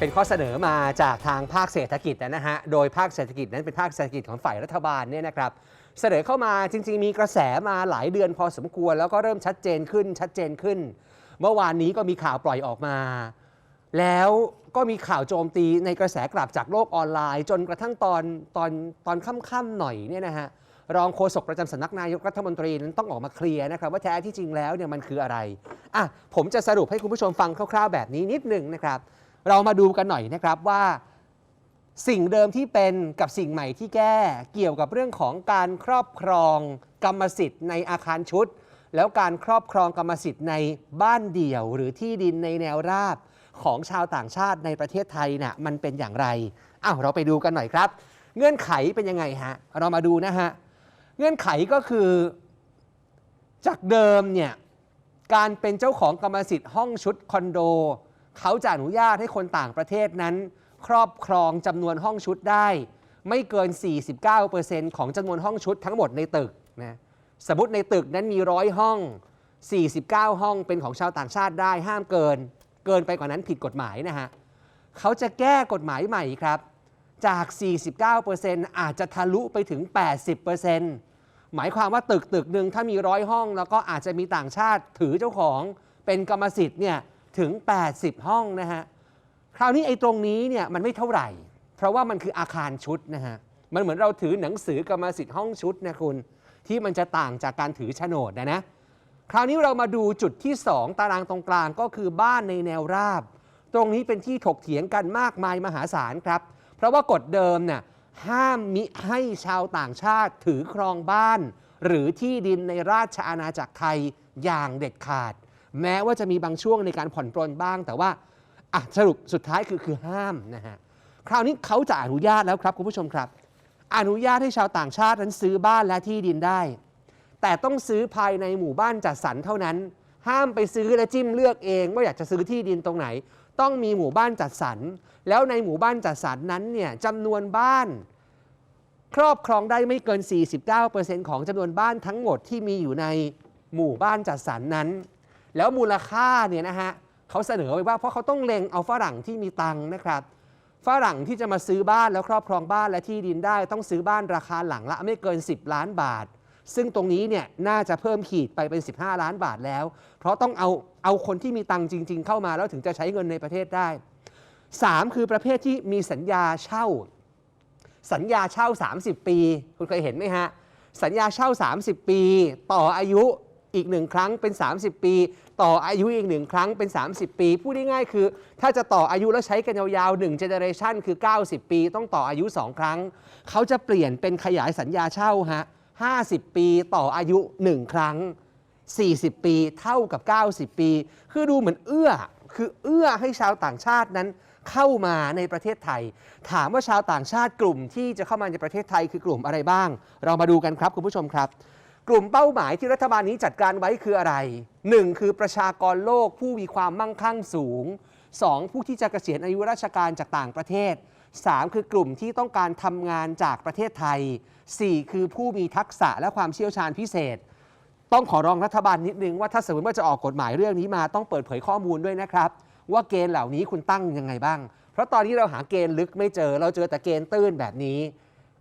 เป็นข้อเสนอมาจากทางภาคเศรษฐกิจนะฮะ โดยภาคเศรษฐกิจนั้นเป็นภาคเศรษฐกิจของฝ่ายรัฐบาลเนี่ยนะครับ เสนอเข้ามาจริง ๆ มีกระแสมาหลายเดือนพอสมควร แล้วก็เริ่มชัดเจนขึ้นชัดเจนขึ้น เมื่อวานนี้ก็มีข่าวปล่อยออกมา แล้วก็มีข่าวโจมตีในกระแสกลับจากโลกออนไลน์ จนกระทั่งตอนตอนตอนค่ำๆหน่อยเนี่ยนะฮะรองโฆษกประจำสำนักนายกรัฐมนตรีนั้นต้องออกมาเคลียร์นะครับว่าแท้ที่จริงแล้วเนี่ยมันคืออะไรอะผมจะสรุปให้คุณผู้ชมฟังคร่าวๆแบบนี้นิดหนึ่งนะครับ เรามาดูกันหน่อยนะครับว่าสิ่งเดิมที่เป็นกับสิ่งใหม่ที่แก้เกี่ยวกับเรื่องของการครอบครองกรรมสิทธิ์ในอาคารชุด แล้วการครอบครองกรรมสิทธิ์ในบ้านเดี่ยวหรือที่ดินในแนวราบของชาวต่างชาติในประเทศไทยน่ะมันเป็นอย่างไรอ้าวเราไปดูกันหน่อยครับ เงื่อนไขเป็นยังไงฮะเรามาดูนะฮะเงื่อนไขก็คือ จากเดิมเนี่ยการเป็นเจ้าของกรรมสิทธิ์ห้องชุดคอนโด เขาจะอนุญาตให้คนต่างประเทศนั้น ครอบครองจำนวนห้องชุดได้ ไม่เกิน 49%ของจำนวนห้องชุดทั้งหมดในตึกนะสมมติในตึกนั้นมีร้อยห้อง 49 ห้องเป็นของชาวต่างชาติได้ห้ามเกิน เกินไปกว่านั้นผิดกฎหมายนะฮะเขาจะแก้กฎหมายใหม่ครับ จาก 49%อาจจะทะลุไปถึง 80%หมายความว่าตึกตึกหนึ่งถ้ามีร้อยห้อง แล้วก็อาจจะมีต่างชาติถือเจ้าของเป็นกรรมสิทธิ์เนี่ย ถึง 80 ห้องนะฮะ คราวนี้ไอ้ตรงนี้เนี่ยมันไม่เท่าไหร่ เพราะว่ามันคืออาคารชุดนะฮะ มันเหมือนเราถือหนังสือกรรมสิทธิ์ห้องชุดนะคุณ ที่มันจะต่างจากการถือโฉนดนะนะ คราวนี้เรามาดูจุดที่ 2 ตารางตรงกลางก็คือบ้านในแนวราบ ตรงนี้เป็นที่ถกเถียงกันมากมายมหาศาลครับ เพราะว่ากฎเดิมน่ะห้ามมิให้ชาวต่างชาติถือครองบ้าน หรือที่ดินในราชอาณาจักรไทยอย่างเด็ดขาด แม้ว่าจะมีบางช่วงในการผ่อนปรนบ้าง แต่ว่าอะสรุปสุดท้ายคือคือห้ามนะฮะคราวนี้เขาจะอนุญาตแล้วครับคุณผู้ชมครับ อนุญาตให้ชาวต่างชาตินั้นซื้อบ้านและที่ดินได้ แต่ต้องซื้อภายในหมู่บ้านจัดสรรเท่านั้น ห้ามไปซื้อและจิ้มเลือกเอง ว่าอยากจะซื้อที่ดินตรงไหน ต้องมีหมู่บ้านจัดสรรแล้วในหมู่บ้านจัดสรรนั้นเนี่ยจำนวนบ้านครอบครองได้ไม่เกิน 49%ของจำนวนบ้านทั้งหมดที่มีอยู่ในหมู่บ้านจัดสรรนั้น แล้วมูลค่าเนี่ยนะฮะเขาเสนอไว้ว่าเพราะเขาต้องเล็งเอาฝรั่งที่มีตังค์นะครับฝรั่งที่จะมาซื้อบ้านแล้วครอบครองบ้านและที่ดินได้ ต้องซื้อบ้านราคาหลังละไม่เกิน 10 ล้านบาท ซึ่งตรงนี้เนี่ยน่าจะเพิ่มขีดไปเป็น 15 ล้านบาทแล้ว เพราะต้องเอาเอาคนที่มีตังค์จริง ๆ เข้ามาแล้วถึงจะใช้เงินในประเทศได้ 3 คือประเภทที่มีสัญญาเช่า สัญญาเช่า 30 ปี คุณเคยเห็นไหมฮะสัญญาเช่า 30 ปี ต่ออายุ อีกหนึ่งครั้งเป็น 30 ปี ต่ออายุอีกหนึ่งครั้งเป็น 30 ปี พูดง่ายๆคือ ถ้าจะต่ออายุแล้วใช้กันยาวๆ1เจเนเรชันคือ 90 ปี ต้องต่ออายุ 2 ครั้ง เขาจะเปลี่ยนเป็นขยายสัญญาเช่าฮะ50 ปีต่ออายุ 1 ครั้ง 40 ปีเท่ากับ 90 ปี คือดูเหมือนเอื้อ คือเอื้อให้ชาวต่างชาตินั้นเข้ามาในประเทศไทย ถามว่าชาวต่างชาติกลุ่มที่จะเข้ามาในประเทศไทยคือกลุ่มอะไรบ้าง เรามาดูกันครับคุณผู้ชมครับ กลุ่มเป้าหมายที่รัฐบาลนี้จัดการไว้คืออะไร 1. คือประชากรโลกผู้มีความมั่งคั่งสูง 2. ผู้ที่จะเกษียณอายุราชการจากต่างประเทศ 3. คือกลุ่มที่ต้องการทำงานจากประเทศไทย 4. คือผู้มีทักษะและความเชี่ยวชาญพิเศษ ต้องขอร้องรัฐบาลนิดนึงว่าถ้าสมมติว่าจะออกกฎหมายเรื่องนี้มาต้องเปิดเผยข้อมูลด้วยนะครับ ว่าเกณฑ์เหล่านี้คุณตั้งยังไงบ้าง เพราะตอนนี้เราหาเกณฑ์ลึกไม่เจอ เราเจอแต่เกณฑ์ตื้นแบบนี้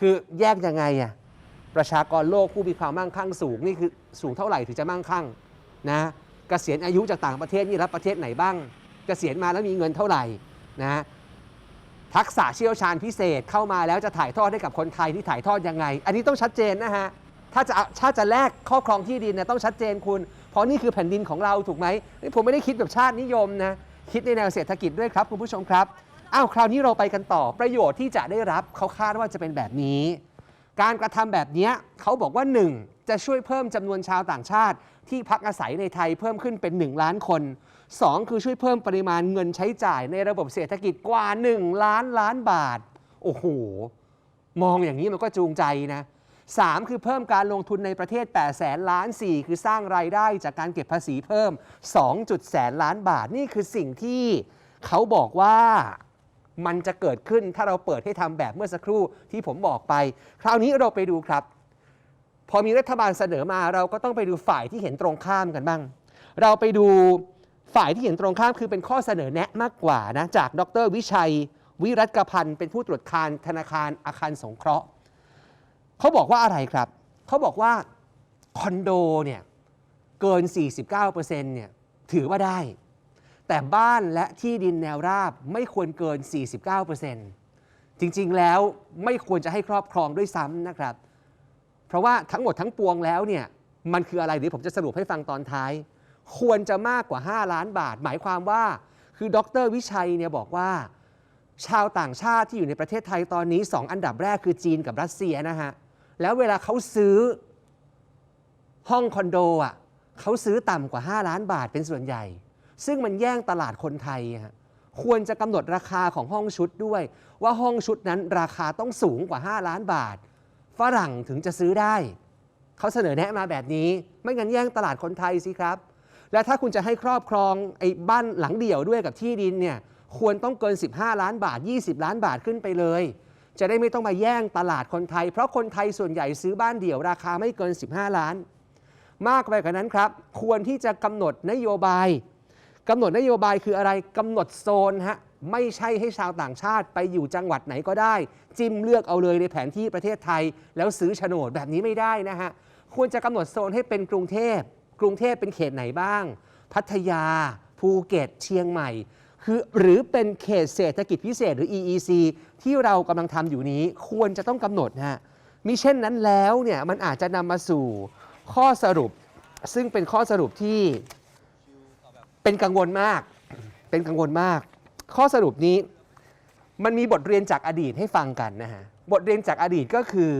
คือแยกยังไงอะ ประชากรโลกผู้มีความมั่งคั่งสูงนี่คือสูงเท่าไหร่ถึงจะมั่งคั่งนะเกษียณอายุจากต่างประเทศนี่รับประเทศไหนบ้างเกษียณมาแล้วมีเงินเท่าไหร่นะทักษะเชี่ยวชาญพิเศษเข้ามาแล้วจะถ่ายทอดให้กับคนไทยที่ถ่ายทอดยังไง อันนี้ต้องชัดเจนนะฮะถ้าจะเอาถ้าจะแลกครอบครองที่ดินเนี่ยต้องชัดเจนคุณ เพราะนี่คือแผ่นดินของเราถูกไหมนี่ผมไม่ได้คิดแบบชาตินิยมนะคิดในแนวเศรษฐกิจด้วยครับคุณผู้ชมครับอ้าวคราวนี้เราไปกันต่อประโยชน์ที่จะได้รับเขาคาดว่าจะเป็นแบบนี้ การกระทำแบบนี้เขาบอกว่า 1. จะช่วยเพิ่มจำนวนชาวต่างชาติ ที่พักอาศัยในไทยเพิ่มขึ้นเป็น 1 ล้านคน 2. คือช่วยเพิ่มปริมาณเงินใช้จ่ายในระบบเศรษฐกิจกว่า 1 ล้านล้านบาท โอ้โห มองอย่างนี้มันก็จูงใจนะ 3 คือเพิ่มการลงทุนในประเทศ8แสนล้าน 4 คือสร้างรายได้จากการเก็บภาษีเพิ่ม2แสนล้านบาทนี่คือสิ่งที่เขาบอกว่า มันจะเกิดขึ้นถ้าเราเปิดให้ทำแบบเมื่อสักครู่ที่ผมบอกไป คราวนี้เราไปดูครับ พอมีรัฐบาลเสนอมาเราก็ต้องไปดูฝ่ายที่เห็นตรงข้ามกันบ้าง เราไปดูฝ่ายที่เห็นตรงข้ามคือเป็นข้อเสนอแนะมากกว่านะจากดรวิชัย วิรัตกพันธ์เป็นผู้ตรวจการธนาคารอาคารสงเคราะห์เขาบอกว่าอะไรครับเขาบอกว่าคอนโดเนี่ยเกิน 49%เนี่ยถือว่าได้ แต่บ้านและที่ดินแนวราบไม่ควรเกิน 49%จริงๆ แล้วไม่ควรจะให้ครอบครองด้วยซ้ำนะครับ เพราะว่าทั้งหมดทั้งปวงแล้วเนี่ยมันคืออะไรเดี๋ยวผมจะสรุปให้ฟังตอนท้าย ควรจะมากกว่า 5 ล้านบาท หมายความว่าคือดรวิชัยเนี่ยบอกว่า ชาวต่างชาติที่อยู่ในประเทศไทยตอนนี้ 2 อันดับแรกคือจีนกับรัสเซียนะฮะแล้วเวลาเขาซื้อห้องคอนโดอะเขาซื้อต่ำกว่า 5 ล้านบาทเป็นส่วนใหญ่ ซึ่งมันแย่งตลาดคนไทยฮะควรจะกำหนดราคาของห้องชุดด้วย ว่าห้องชุดนั้นราคาต้องสูงกว่า 5 ล้านบาท ฝรั่งถึงจะซื้อได้ เขาเสนอแนะมาแบบนี้ ไม่งั้นแย่งตลาดคนไทยสิครับ และถ้าคุณจะให้ครอบครองไอ้บ้านหลังเดี่ยวด้วยกับที่ดินเนี่ยควรต้องเกิน 15 ล้านบาท 20 ล้านบาทขึ้นไปเลย จะได้ไม่ต้องมาแย่งตลาดคนไทย เพราะคนไทยส่วนใหญ่ซื้อบ้านเดี่ยวราคาไม่เกิน 15 ล้าน มากไปกว่านั้นครับ ควรที่จะกำหนดนโยบาย กำหนดนโยบายคืออะไรกำหนดโซนฮะไม่ใช่ให้ชาวต่างชาติไปอยู่จังหวัดไหนก็ได้ จิ้มเลือกเอาเลยในแผนที่ประเทศไทย แล้วซื้อโฉนดแบบนี้ไม่ได้นะฮะควรจะกำหนดโซนให้เป็นกรุงเทพ กรุงเทพเป็นเขตไหนบ้าง พัทยา ภูเก็ต เชียงใหม่ คือหรือเป็นเขตเศรษฐกิจพิเศษหรือ EEC ที่เรากำลังทำอยู่นี้ควรจะต้องกำหนดนะฮะมิเช่นนั้นแล้วเนี่ยมันอาจจะนำมาสู่ข้อสรุป ซึ่งเป็นข้อสรุปที่ เป็นกังวลมาก เป็นกังวลมาก ข้อสรุปนี้มันมีบทเรียนจากอดีตให้ฟังกันนะฮะ บทเรียนจากอดีตก็คือ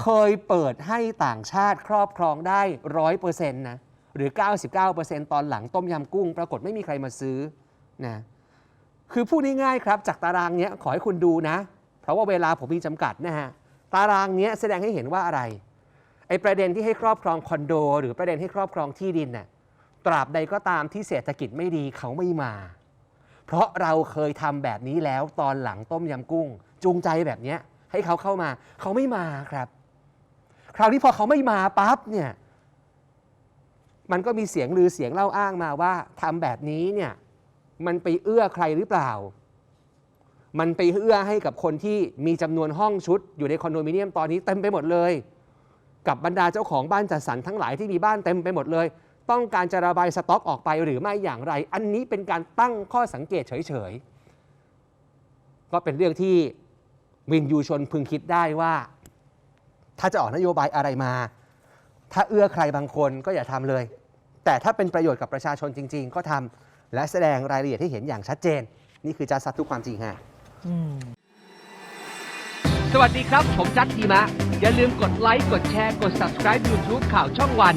เคยเปิดให้ต่างชาติครอบครองได้ร้อยเปอร์เซ็นต์นะหรือ 99%ตอนหลังต้มยำกุ้ง ปรากฏไม่มีใครมาซื้อนะคือพูดง่ายๆครับ จากตารางเนี้ยขอให้คุณดูนะ เพราะว่าเวลาผมมีจำกัดนะฮะ ตารางเนี้ยแสดงให้เห็นว่าอะไรไอ้ประเด็นที่ให้ครอบครองคอนโด หรือประเด็นให้ครอบครองที่ดินน่ะ ตราบใดก็ตามที่เศรษฐกิจไม่ดีเขาไม่มา เพราะเราเคยทำแบบนี้แล้วตอนหลังต้มยำกุ้ง จูงใจแบบเนี้ยให้เขาเข้ามา เขาไม่มาครับ คราวนี้พอเขาไม่มาปั๊บเนี่ยมันก็มีเสียงลือเสียงเล่าอ้างมาว่าทำแบบนี้เนี่ยมันไปเอื้อใครหรือเปล่า มันไปเอื้อให้กับคนที่มีจำนวนห้องชุด อยู่ในคอนโดมิเนียมตอนนี้เต็มไปหมดเลย กับบรรดาเจ้าของบ้านจัดสรรทั้งหลายที่มีบ้านเต็มไปหมดเลย ต้องการจะระบายสต็อกออกไปหรือไม่อย่างไร อันนี้เป็นการตั้งข้อสังเกตเฉยๆ ก็เป็นเรื่องที่วินยูชนพึงคิดได้ว่า ถ้าจะออกนโยบายอะไรมา ถ้าเอื้อใครบางคนก็อย่าทำเลย แต่ถ้าเป็นประโยชน์กับประชาชนจริง ๆ ก็ทำและแสดงรายละเอียดให้เห็นอย่างชัดเจน นี่คือจัดซัดทุกความจริงฮะสวัสดีครับ ผมจัดทีมะ อย่าลืมกดไลค์กดแชร์กด subscribe YouTube ข่าวช่องวัน